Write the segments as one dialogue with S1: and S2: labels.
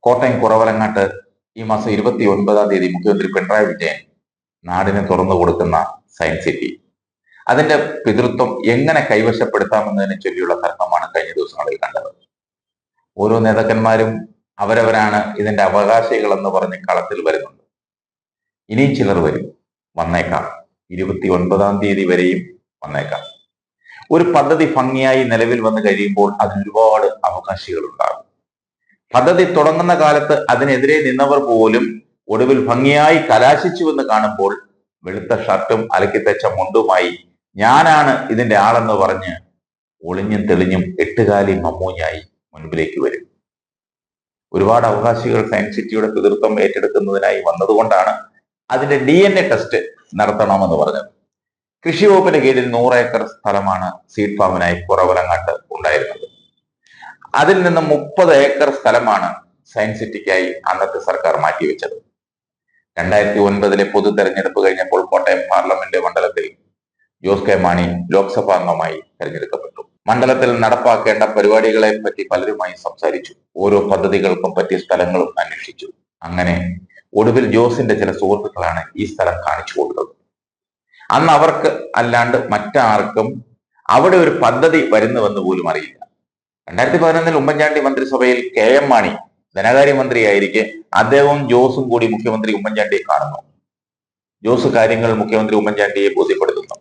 S1: കോട്ടയം കുറവലങ്ങാട്ട് ഈ മാസം ഇരുപത്തി ഒൻപതാം തീയതി മുഖ്യമന്ത്രി പിണറായി വിജയൻ നാടിനെ തുറന്നു കൊടുക്കുന്ന സയൻസ് സിറ്റി. അതിന്റെ പിതൃത്വം എങ്ങനെ കൈവശപ്പെടുത്താമെന്നതിനെ ചൊല്ലിയുള്ള തർക്കമാണ് കഴിഞ്ഞ ദിവസങ്ങളിൽ കണ്ടത്. ഓരോ നേതാക്കന്മാരും അവരവരാണ് ഇതിന്റെ അവകാശികളെന്ന് പറഞ്ഞ് കളത്തിൽ വരുന്നുണ്ട്. ഇനിയും ചിലർ വരും. വന്നേക്കാം. ഇരുപത്തി ഒൻപതാം തീയതി വരെയും വന്നേക്കാം. ഒരു പദ്ധതി ഭംഗിയായി നിലവിൽ വന്നു കഴിയുമ്പോൾ അതിൽ ഒരുപാട് അവകാശികൾ ഉണ്ടാകും പദ്ധതി തുടങ്ങുന്ന കാലത്ത് അതിനെതിരെ നിന്നവർ പോലും ഒടുവിൽ ഭംഗിയായി കലാശിച്ചുവെന്ന് കാണുമ്പോൾ വെളുത്ത ഷർട്ടും അലക്കി തെച്ച മുണ്ടുമായി ഞാനാണ് ഇതിന്റെ ആളെന്ന് പറഞ്ഞ് ഒളിഞ്ഞും തെളിഞ്ഞും എട്ടുകാലി മമ്മൂഞ്ഞായി മുൻപിലേക്ക് വരും. ഒരുപാട് അവകാശികൾ സയൻസ് സിറ്റിയുടെ പിതൃത്വം ഏറ്റെടുക്കുന്നതിനായി വന്നതുകൊണ്ടാണ് അതിന്റെ ഡി എൻ എ ടെസ്റ്റ് നടത്തണമെന്ന് പറഞ്ഞത്. കൃഷി വകുപ്പിന്റെ കീഴിൽ നൂറ് ഏക്കർ സ്ഥലമാണ് സീഡ് ഫാമിനായി കുറവലങ്ങാട്ട് ഉണ്ടായിരുന്നത്. അതിൽ നിന്ന് മുപ്പത് ഏക്കർ സ്ഥലമാണ് സയൻസ് സിറ്റിക്കായി അന്നത്തെ സർക്കാർ മാറ്റിവെച്ചത്. രണ്ടായിരത്തി ഒൻപതിലെ പൊതു തെരഞ്ഞെടുപ്പ് കഴിഞ്ഞപ്പോൾ കോട്ടയം പാർലമെന്റ് മണ്ഡലത്തിൽ ജോസ് കെ മാണി ലോക്സഭാ അംഗമായി തെരഞ്ഞെടുക്കപ്പെട്ടു. മണ്ഡലത്തിൽ നടപ്പാക്കേണ്ട പരിപാടികളെ പറ്റി പലരുമായി സംസാരിച്ചു. ഓരോ പദ്ധതികൾക്കും പറ്റിയ സ്ഥലങ്ങളും അന്വേഷിച്ചു. അങ്ങനെ ഒടുവിൽ ജോസിന്റെ ചില സുഹൃത്തുക്കളാണ് ഈ സ്ഥലം കാണിച്ചു കൊടുത്തത്. അന്ന് അവർക്ക് അല്ലാണ്ട് മറ്റാർക്കും അവിടെ ഒരു പദ്ധതി വരുന്നുവെന്ന് പോലും അറിയില്ല. രണ്ടായിരത്തി പതിനൊന്നിൽ ഉമ്മൻചാണ്ടി മന്ത്രിസഭയിൽ കെ എം മാണി ധനകാര്യമന്ത്രിയായിരിക്കെ അദ്ദേഹവും ജോസും കൂടി മുഖ്യമന്ത്രി ഉമ്മൻചാണ്ടിയെ കാണുന്നു. ജോസ് കാര്യങ്ങൾ മുഖ്യമന്ത്രി ഉമ്മൻചാണ്ടിയെ ബോധ്യപ്പെടുത്തുന്നു.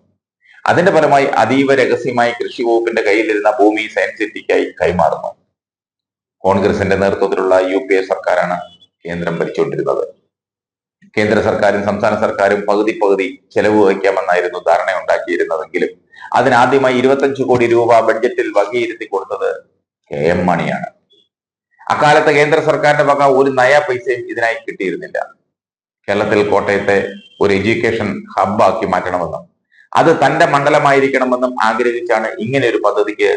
S1: അതിന്റെ ഫലമായി അതീവ രഹസ്യമായി കൃഷി വകുപ്പിന്റെ കയ്യിലിരുന്ന ഭൂമി സയൻസ് സിറ്റിക്കായി കൈമാറുന്നു. കോൺഗ്രസിന്റെ നേതൃത്വത്തിലുള്ള യു പി എ സർക്കാരാണ് കേന്ദ്രം ഭരിച്ചുകൊണ്ടിരുന്നത്. കേന്ദ്ര സർക്കാരും സംസ്ഥാന സർക്കാരും പകുതി പകുതി ചെലവ് വഹിക്കാമെന്നായിരുന്നു ധാരണയുണ്ടാക്കിയിരുന്നതെങ്കിലും അതിനാദ്യമായി ഇരുപത്തഞ്ച് കോടി രൂപ ബഡ്ജറ്റിൽ വകയിരുത്തി കൊടുത്തത് കെ എം മണിയാണ്. അക്കാലത്ത് കേന്ദ്ര സർക്കാരിന്റെ വക ഒരു നയ പൈസയും ഇതിനായി കിട്ടിയിരുന്നില്ല. കേരളത്തിൽ കോട്ടയത്തെ ഒരു എഡ്യൂക്കേഷൻ ഹബ്ബാക്കി മാറ്റണമെന്നും അത് തന്റെ മണ്ഡലമായിരിക്കണമെന്നും ആഗ്രഹിച്ചാണ് ഇങ്ങനെ ഒരു പദ്ധതിക്ക്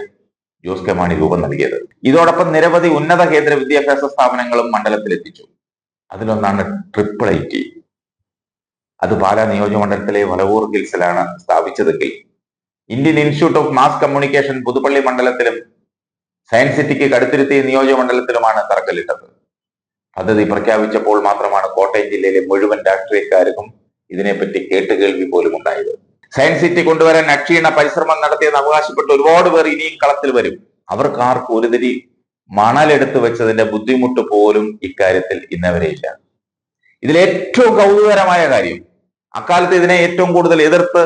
S1: ജോസ് കെ മാണി രൂപം നൽകിയത്. ഇതോടൊപ്പം നിരവധി ഉന്നത കേന്ദ്ര വിദ്യാഭ്യാസ സ്ഥാപനങ്ങളും മണ്ഡലത്തിൽ എത്തിച്ചു അതിലൊന്നാണ് ട്രിപ്പിൾ ഐ ടി. അത് പാലാ നിയോജകമണ്ഡലത്തിലെ വലവൂർ ഹിൽസിലാണ് സ്ഥാപിച്ചതെങ്കിൽ Indian institute of mass communication Puthuppally മണ്ഡലത്തിലും സയൻസ് സിറ്റിക്ക് കടുത്തുരുത്തി നിയോജകമണ്ഡലത്തിലുമാണ് തറക്കല്ലിട്ടത്. പദ്ധതി പ്രഖ്യാപിച്ചപ്പോൾ മാത്രമാണ് കോട്ടയം ജില്ലയിലെ മുഴുവൻ രാഷ്ട്രീയക്കാർക്കും ഇതിനെപ്പറ്റി കേട്ടുകേൾവി പോലും ഉണ്ടായത് സയൻസ് സിറ്റി കൊണ്ടുവരാൻ അക്ഷീണ പരിശ്രമം നടത്തിയെന്ന് അവകാശപ്പെട്ട് ഒരുപാട് പേർ ഇനിയും കളത്തിൽ വരും. അവർക്ക് ആർക്കും ഒരുതിരി മണലെടുത്ത് വെച്ചതിന്റെ ബുദ്ധിമുട്ട് പോലും ഇക്കാര്യത്തിൽ ഇന്നവരെ ഇല്ല. ഇതിൽ ഏറ്റവും കൗതുകരമായ കാര്യം അക്കാലത്ത് ഇതിനെ ഏറ്റവും കൂടുതൽ എതിർത്ത്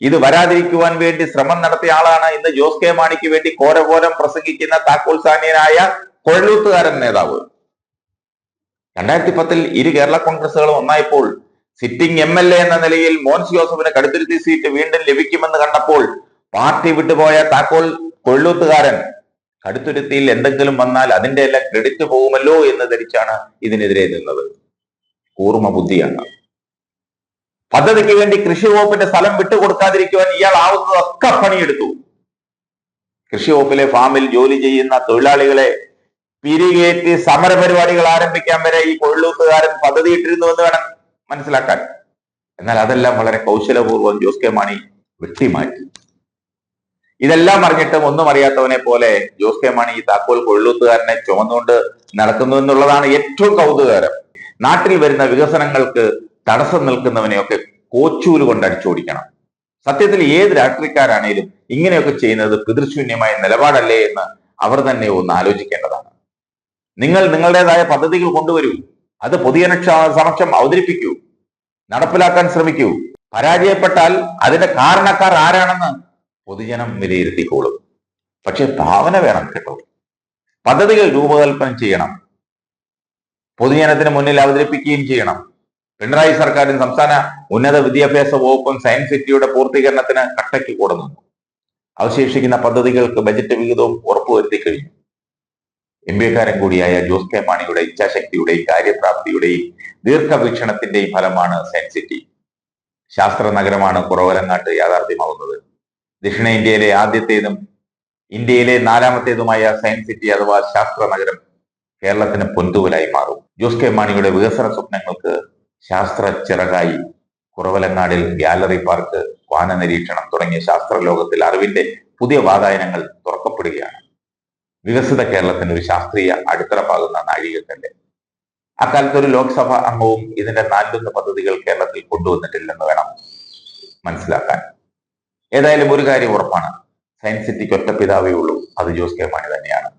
S1: ഇത് വരാതിരിക്കുവാൻ വേണ്ടി ശ്രമം നടത്തിയ ആളാണ് ഇന്ന് ജോസ് കെ മാണിക്ക് വേണ്ടി കോരപോരം പ്രസംഗിക്കുന്ന താക്കോൽ സാനിയനായ കൊഴലൂത്തുകാരൻ നേതാവ്. രണ്ടായിരത്തി പത്തിൽ ഇരു കേരള കോൺഗ്രസുകളും ഒന്നായപ്പോൾ സിറ്റിംഗ് എം എൽ എ എന്ന നിലയിൽ മോൻസ് ജോസഫിന് കടുത്തുരുത്തി സീറ്റ് വീണ്ടും ലഭിക്കുമെന്ന് കണ്ടപ്പോൾ പാർട്ടി വിട്ടുപോയ താക്കോൽ കൊള്ളൂത്തുകാരൻ കടുത്തുരുത്തിയിൽ എന്തെങ്കിലും വന്നാൽ അതിന്റെ എല്ലാം ക്രെഡിറ്റ് പോകുമല്ലോ എന്ന് ധരിച്ചാണ് ഇതിനെതിരെ നിന്നത്. കൂർമ്മ ബുദ്ധിയാണ്. പദ്ധതിക്ക് വേണ്ടി കൃഷി വകുപ്പിന്റെ സ്ഥലം വിട്ടുകൊടുക്കാതിരിക്കുവാൻ ഇയാൾ ആവുന്നതൊക്കെ പണിയെടുത്തു. കൃഷി വകുപ്പിലെ ഫാമിൽ ജോലി ചെയ്യുന്ന തൊഴിലാളികളെ പിരികേറ്റി സമര പരിപാടികൾ ആരംഭിക്കാൻ വരെ ഈ കൊള്ളൂത്തുകാരൻ പദ്ധതി ഇട്ടിരുന്നുവെന്ന് വേണം മനസ്സിലാക്കാൻ. എന്നാൽ അതെല്ലാം വളരെ കൗശലപൂർവം ജോസ് കെ മാണി വെട്ടിമാറ്റി ഇതെല്ലാം അറിഞ്ഞിട്ടും ഒന്നും അറിയാത്തവനെ പോലെ ജോസ് കെ മാണി ഈ താക്കോൽ കൊള്ളൂത്തുകാരനെ ചുമന്നുകൊണ്ട് നടക്കുന്നു എന്നുള്ളതാണ് ഏറ്റവും കൗതുകകരം. നാട്ടിൽ വരുന്ന വികസനങ്ങൾക്ക് തടസ്സം നിൽക്കുന്നവനെയൊക്കെ കോച്ചൂൽ കൊണ്ട് അടിച്ചോടിക്കണം. സത്യത്തിൽ ഏത് രാഷ്ട്രീയക്കാരാണേലും ഇങ്ങനെയൊക്കെ ചെയ്യുന്നത് പിതൃശൂന്യമായ നിലപാടല്ലേ എന്ന് അവർ തന്നെ ഒന്ന് ആലോചിക്കേണ്ടതാണ്. നിങ്ങൾ നിങ്ങളുടേതായ പദ്ധതികൾ കൊണ്ടുവരൂ. അത് പൊതുജനക്ഷ സമക്ഷം അവതരിപ്പിക്കൂ. നടപ്പിലാക്കാൻ ശ്രമിക്കൂ. പരാജയപ്പെട്ടാൽ അതിന്റെ കാരണക്കാർ ആരാണെന്ന് പൊതുജനം വിലയിരുത്തിക്കോളും. പക്ഷെ ഭാവന വേണം കേട്ടോ. പദ്ധതികൾ രൂപകൽപ്പന ചെയ്യണം. പൊതുജനത്തിന് മുന്നിൽ അവതരിപ്പിക്കുകയും ചെയ്യണം. പിണറായി സർക്കാരും സംസ്ഥാന ഉന്നത വിദ്യാഭ്യാസ വകുപ്പും സയൻസ് സിറ്റിയുടെ പൂർത്തീകരണത്തിന് കട്ടയ്ക്ക് കൂടുന്നു അവശേഷിക്കുന്ന പദ്ധതികൾക്ക് ബജറ്റ് വിഹിതവും ഉറപ്പുവരുത്തി കഴിഞ്ഞു. എം പിക്കാരൻ കൂടിയായ ജോസ് കെ മാണിയുടെ ഇച്ഛാശക്തിയുടെയും കാര്യപ്രാപ്തിയുടെയും ദീർഘവീക്ഷണത്തിന്റെയും ഫലമാണ് സയൻസ് സിറ്റി. ശാസ്ത്ര നഗരമാണ് കുറവലങ്ങാട്ട് യാഥാർത്ഥ്യമാകുന്നത്. ദക്ഷിണേന്ത്യയിലെ ആദ്യത്തേതും ഇന്ത്യയിലെ നാലാമത്തേതുമായ സയൻസ് സിറ്റി അഥവാ ശാസ്ത്ര നഗരം കേരളത്തിന് പൊന്തൂവലായി മാറും. ജോസ് കെ മാണിയുടെ വികസന സ്വപ്നങ്ങൾക്ക് ശാസ്ത്ര ചിറകായി കുറവലങ്ങാടിൽ ഗാലറി പാർക്ക് വാന നിരീക്ഷണം തുടങ്ങിയ ശാസ്ത്ര ലോകത്തിൽ അറിവിന്റെ പുതിയ വാതായനങ്ങൾ തുറക്കപ്പെടുകയാണ്. വികസിത കേരളത്തിന് ഒരു ശാസ്ത്രീയ അടിത്തറ പാകുന്ന നാഴികക്കല്ല്. അക്കാലത്ത് ഒരു ലോക്സഭ അംഗവും ഇതിന്റെ നാലൊന്ന് പദ്ധതികൾ കേരളത്തിൽ കൊണ്ടുവന്നിട്ടില്ലെന്ന് വേണം മനസ്സിലാക്കാൻ. ഏതായാലും ഒരു കാര്യം ഉറപ്പാണ്. സയൻസ് സിറ്റിക്ക് ഒറ്റ പിതാവേ ഉള്ളൂ. അത് ജോസ് കെ മാണി തന്നെയാണ്.